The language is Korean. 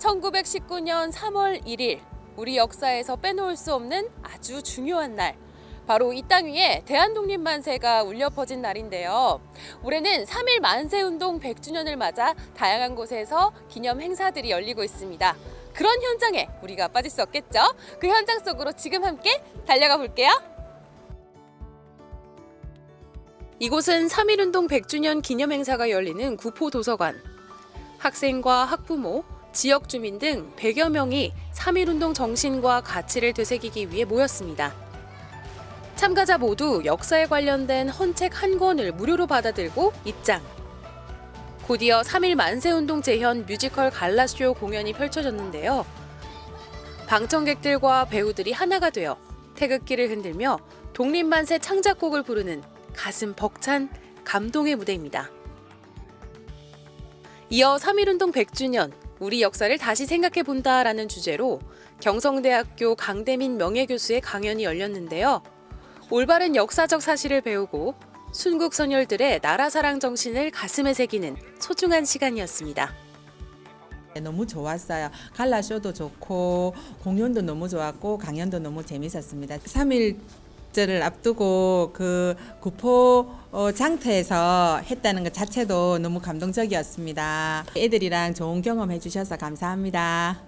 1919년 3월 1일 우리 역사에서 빼놓을 수 없는 아주 중요한 날. 바로 이 땅 위에 대한독립 만세가 울려 퍼진 날인데요. 올해는 3일 만세 운동 100주년을 맞아 다양한 곳에서 기념 행사들이 열리고 있습니다. 그런 현장에 우리가 빠질 수 없겠죠? 그 현장 속으로 지금 함께 달려가 볼게요. 이곳은 3.1운동 100주년 기념 행사가 열리는 구포 도서관. 학생과 학부모, 지역 주민 등 100여 명이 3.1운동 정신과 가치를 되새기기 위해 모였습니다. 참가자 모두 역사에 관련된 헌책 한 권을 무료로 받아들고 입장. 곧이어 3.1 만세운동 재현 뮤지컬 갈라쇼 공연이 펼쳐졌는데요. 방청객들과 배우들이 하나가 되어 태극기를 흔들며 독립만세 창작곡을 부르는 가슴 벅찬 감동의 무대입니다. 이어 3.1운동 100주년 우리 역사를 다시 생각해 본다라는 주제로 경성대학교 강대민 명예교수의 강연이 열렸는데요. 올바른 역사적 사실을 배우고 순국 선열들의 나라 사랑 정신을 가슴에 새기는 소중한 시간이었습니다. 네, 너무 좋았어요. 갈라쇼도 좋고 공연도 너무 좋았고 강연도 너무 재밌었습니다. 3일 절을 앞두고 그 구포 어, 장터에서 했다는 것 자체도 너무 감동적이었습니다. 애들이랑 좋은 경험 해주셔서 감사합니다.